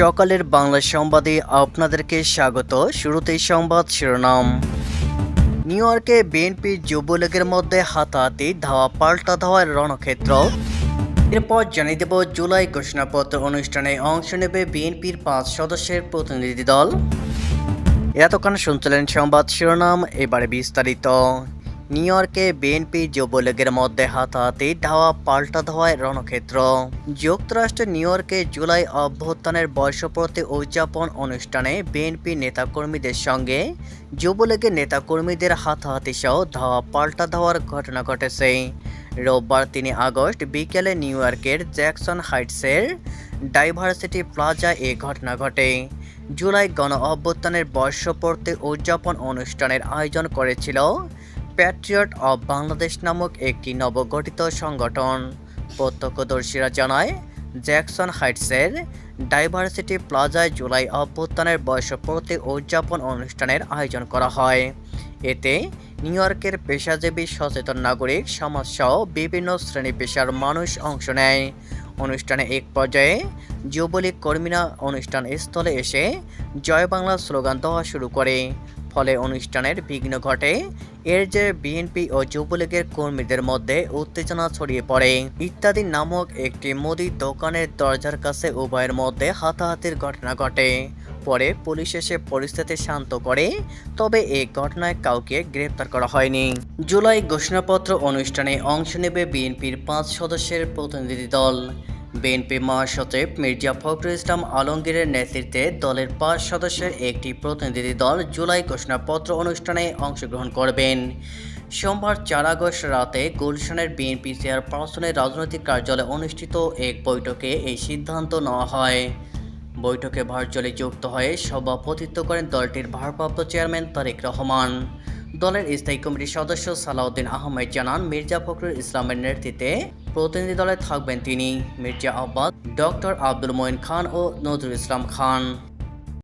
সকালের বাংলা সংবাদে আপনাদেরকে স্বাগত। শুরুতেই সংবাদ শিরোনাম। নিউ ইয়র্কে বিএনপি যুবলীগের মধ্যে হাতাহাতি, ধাওয়া পাল্টা ধাওয়ার রণক্ষেত্র। এরপর জানিয়ে দেব জুলাই ঘোষণাপত্র অনুষ্ঠানে অংশ নেবে বিএনপির পাঁচ সদস্যের প্রতিনিধি দল। এতক্ষণ শুনছিলেন সংবাদ শিরোনাম, এবারে বিস্তারিত। নিউ ইয়র্কে বিএনপি যুবলীগের মধ্যে হাতাহাতি, ধাওয়া পাল্টা ধাওয়ায় রণক্ষেত্র। যুক্তরাষ্ট্রের নিউ ইয়র্কে জুলাই অভ্যুত্থানের বর্ষপূর্তি উদযাপন অনুষ্ঠানে বিএনপি নেতাকর্মীদের সঙ্গে যুবলীগের নেতাকর্মীদের হাতাহাতি সহ ধাওয়া পাল্টা ধাওয়ার ঘটনা ঘটেছে। রোববার তিন আগস্ট বিকেলে নিউ ইয়র্কের জ্যাকসন হাইটসের ডাইভার্সিটি প্লাজা এ ঘটনা ঘটে। জুলাই গণ অভ্যুত্থানের বর্ষপূর্তি উদযাপন অনুষ্ঠানের আয়োজন করেছিল প্যাট্রিয়ট অব বাংলাদেশ নামক একটি নবগঠিত সংগঠন। প্রত্যক্ষদর্শীরা জানায়, জ্যাকসন হাইটসের ডাইভার্সিটি প্লাজায় জুলাই অভ্যুত্থানের বর্ষপূর্তি উদযাপন অনুষ্ঠানের আয়োজন করা হয়। এতে নিউ ইয়র্কের পেশাজীবী সচেতন নাগরিক, সমাজসহ বিভিন্ন শ্রেণি পেশার মানুষ অংশ নেয়। অনুষ্ঠানে এক পর্যায়ে যুবলীগ কর্মীরা অনুষ্ঠান স্থলে এসে জয় বাংলা স্লোগান দেওয়া শুরু করে। ফলে অনুষ্ঠানের বিঘ্ন ঘটে এর যে বিএনপি ও যুবলীগের কর্মীদের মধ্যে উত্তেজনা ছড়িয়ে পড়ে। ইত্যাদি নামক একটি মুদি দোকানের দরজার কাছে উভয়ের মধ্যে হাতাহাতির ঘটনা ঘটে। পরে পুলিশ এসে পরিস্থিতি শান্ত করে, তবে এই ঘটনায় কাউকে গ্রেপ্তার করা হয়নি। জুলাই ঘোষণাপত্র অনুষ্ঠানে অংশ নেবে বিএনপির পাঁচ সদস্যের প্রতিনিধি দল। বিএনপি মহাসচিব মির্জা ফখরুল ইসলাম আলমগীরের নেতৃত্বে দলের পাঁচ সদস্যের একটি প্রতিনিধি দল জুলাই ঘোষণাপত্র অনুষ্ঠানে অংশগ্রহণ করবেন। সোমবার চার আগস্ট রাতে গুলশানের বিএনপি চেয়ারপারসনের রাজনৈতিক কার্যালয়ে অনুষ্ঠিত এক বৈঠকে এই সিদ্ধান্ত নেওয়া হয়। বৈঠকে ভার্চুয়ালি যুক্ত হয়ে সভাপতিত্ব করেন দলটির ভারপ্রাপ্ত চেয়ারম্যান তারেক রহমান। দলের স্থায়ী কমিটির সদস্য সালাউদ্দিন আহমেদ জানান, মির্জা ফখরুল ইসলামের নেতৃত্বে প্রতিনিধি দলে থাকবেন তিনি মির্জা আব্বাস ডক্টর আব্দুল মঈন খান ও নজরুল ইসলাম খান।